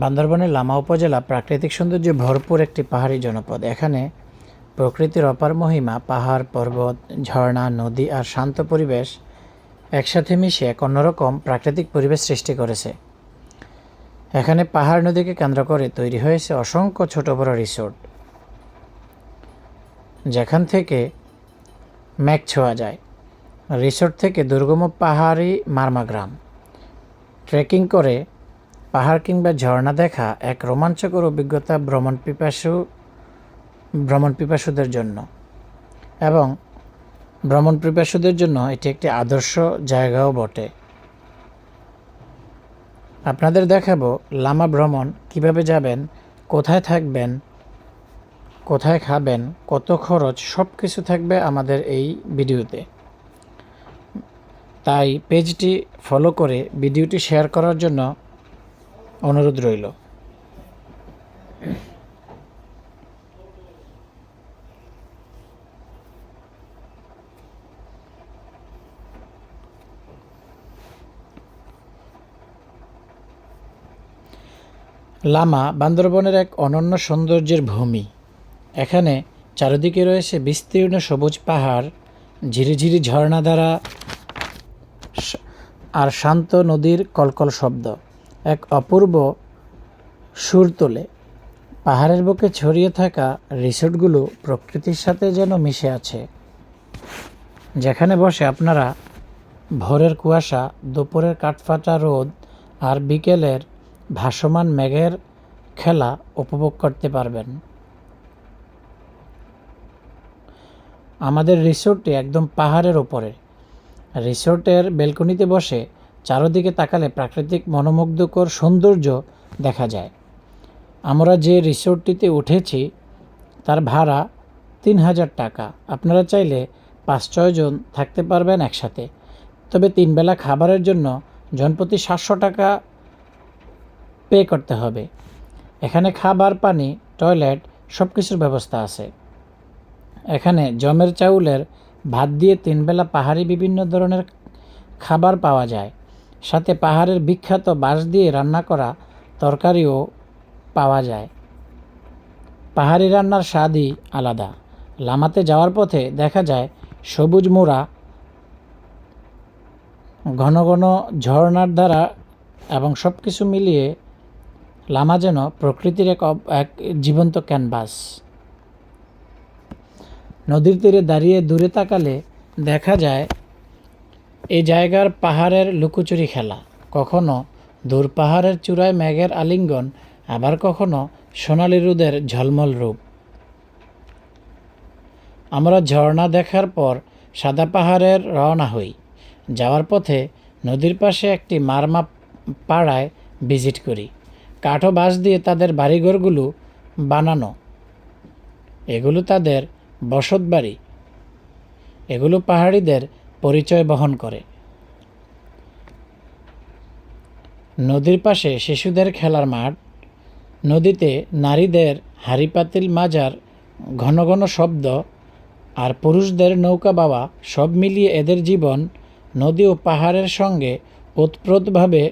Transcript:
বান্দরবানের লামা উপজেলা প্রাকৃতিক সৌন্দর্যে ভরপুর একটি পাহাড়ি জনপদ। এখানে প্রকৃতির অপার মহিমা, পাহাড়, পর্বত, ঝর্ণা, নদী আর শান্ত পরিবেশ একসাথে মিশে এক অন্যরকম প্রাকৃতিক পরিবেশ সৃষ্টি করেছে। এখানে পাহাড় নদীকে কেন্দ্র করে তৈরি হয়েছে অসংখ্য ছোট বড় রিসোর্ট, যেখান থেকে ম্যাক ছোঁয়া যায়। রিসোর্ট থেকে দুর্গম পাহাড়ি মারমা গ্রাম ট্রেকিং করে পাহাড় কিংবা ঝর্ণা দেখা এক রোমাঞ্চকর অভিজ্ঞতা ভ্রমণ পিপাসু, ভ্রমণ পিপাসুদের জন্য। এবং ভ্রমণ পিপাসুদের জন্য এটি একটি আদর্শ জায়গাও বটে। আপনাদের দেখাবো লামা ভ্রমণ কীভাবে যাবেন, কোথায় থাকবেন, কোথায় খাবেন, কত খরচ সব কিছু থাকবে আমাদের এই ভিডিওতে। তাই পেজটি ফলো করে ভিডিওটি শেয়ার করার জন্য অনুরোধ রইল। লামা বান্দরবনের এক অনন্য সৌন্দর্যের ভূমি। এখানে চারিদিকে রয়েছে বিস্তীর্ণ সবুজ পাহাড়, ঝিরিঝিরি ঝর্ণা দ্বারা আর শান্ত নদীর কলকল শব্দ। এক অপূর্ব সুর তোলে। পাহাড়ের বুকে ছড়িয়ে থাকা রিসোর্টগুলো প্রকৃতির সাথে যেন মিশে আছে। যেখানে বসে আপনারা ভোরের কুয়াশা, দুপুরের কাঠফাটা রোদ আর বিকেলের ভাসমান মেঘের খেলা উপভোগ করতে পারবেন। আমাদের রিসোর্টটি একদম পাহাড়ের ওপরে। রিসোর্টের বেলকনিতে বসে চারদিকে তাকালে প্রাকৃতিক মনোমুগ্ধকর সৌন্দর্য দেখা যায়। আমরা যে রিসোর্টটিতে উঠেছি, তার ভাড়া তিন হাজার টাকা। আপনারা চাইলে পাঁচ ছয়জন থাকতে পারবেন একসাথে। তবে তিন বেলা খাবারের জন্য জনপ্রতি সাতশো টাকা পে করতে হবে। এখানে খাবার, পানি, টয়লেট সব কিছুর ব্যবস্থা আছে। এখানে জমের চাউলের ভাত দিয়ে তিনবেলা পাহাড়ি বিভিন্ন ধরনের খাবার পাওয়া যায়। সাথে পাহাড়ের বিখ্যাত বাঁশ দিয়ে রান্না করা তরকারিও পাওয়া যায়। পাহাড়ি রান্নার স্বাদই আলাদা। লামাতে যাওয়ার পথে দেখা যায় সবুজ মোড়া, ঘন ঘন ঝর্ণার দ্বারা এবং সব কিছু মিলিয়ে লামা যেন প্রকৃতির এক এক জীবন্ত ক্যানভাস। নদীর তীরে দাঁড়িয়ে দূরে তাকালে দেখা যায় এই জায়গার পাহাড়ের লুকোচুরি খেলা। কখনো দূর পাহাড়ের চূড়ায় মেঘের আলিঙ্গন, আবার কখনো সোনালি রুদের ঝলমল রূপ। আমরা ঝর্ণা দেখার পর সাদা পাহাড়ের রওনা হই। যাওয়ার পথে নদীর পাশে একটি মারমা পাড়ায় ভিজিট করি। কাঠো বাঁশ দিয়ে তাদের বাড়িঘরগুলো বানানো। এগুলো তাদের বসত বাড়ি এগুলো পাহাড়িদের পরিচয় বহন করে। নদীর পাশে শিশুদের খেলার মাঠ, নদীতে নারীদের হাড়িপাতিল মাজার, ঘন ঘন শব্দ আর পুরুষদের নৌকা বাবা সব মিলিয়ে এদের জীবন নদী ও পাহাড়ের সঙ্গে ওতপ্রোতভাবে